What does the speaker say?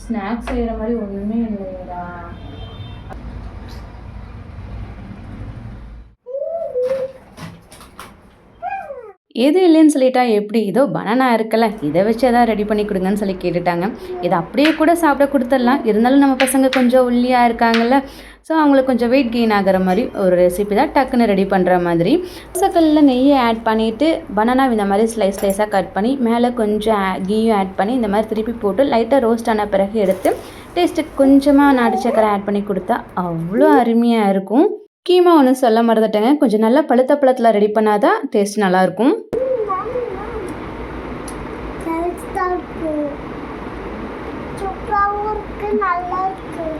Snacks செய்கிற மாதிரி ஒன்றுமே இல்லையா எது இல்லைன்னு சொல்லிட்டா எப்படி? இதோ பனானா இருக்கல இதை வச்சு எதாவது ரெடி பண்ணி கொடுங்கன்னு சொல்லி கேட்டுட்டாங்க. இதை அப்படியே கூட சாப்பிட கொடுத்துடலாம். இருந்தாலும் நம்ம பசங்க கொஞ்சம் ஒல்லியாக இருக்காங்கல்ல ஸோ அவங்களுக்கு கொஞ்சம் வெயிட் கெயின் ஆகிற மாதிரி ஒரு ரெசிபி தான் டக்குன்னு ரெடி பண்ணுற மாதிரி. தோசைக்கல்லில் நெய்யை ஆட் பண்ணிவிட்டு பனானா இந்த மாதிரி ஸ்லைஸ் ஸ்லைஸாக கட் பண்ணி மேலே கொஞ்சம் கீயும் ஆட் பண்ணி இந்த மாதிரி திருப்பி போட்டு லைட்டாக ரோஸ்ட் ஆன பிறகு எடுத்து டேஸ்ட்டுக்கு கொஞ்சமாக நாட்டு சக்கரை ஆட் பண்ணி கொடுத்தா அவ்வளோ அருமையாக இருக்கும். கீமா ஒன்றும் சொல்ல மறந்துட்டேங்க. கொஞ்சம் நல்லா பழுத்த பழத்தில் ரெடி பண்ணாதான் டேஸ்ட் நல்லாயிருக்கும் ஹெல்த்தாக இருக்குது சூப்பராகவும் இருக்குது நல்லா இருக்குது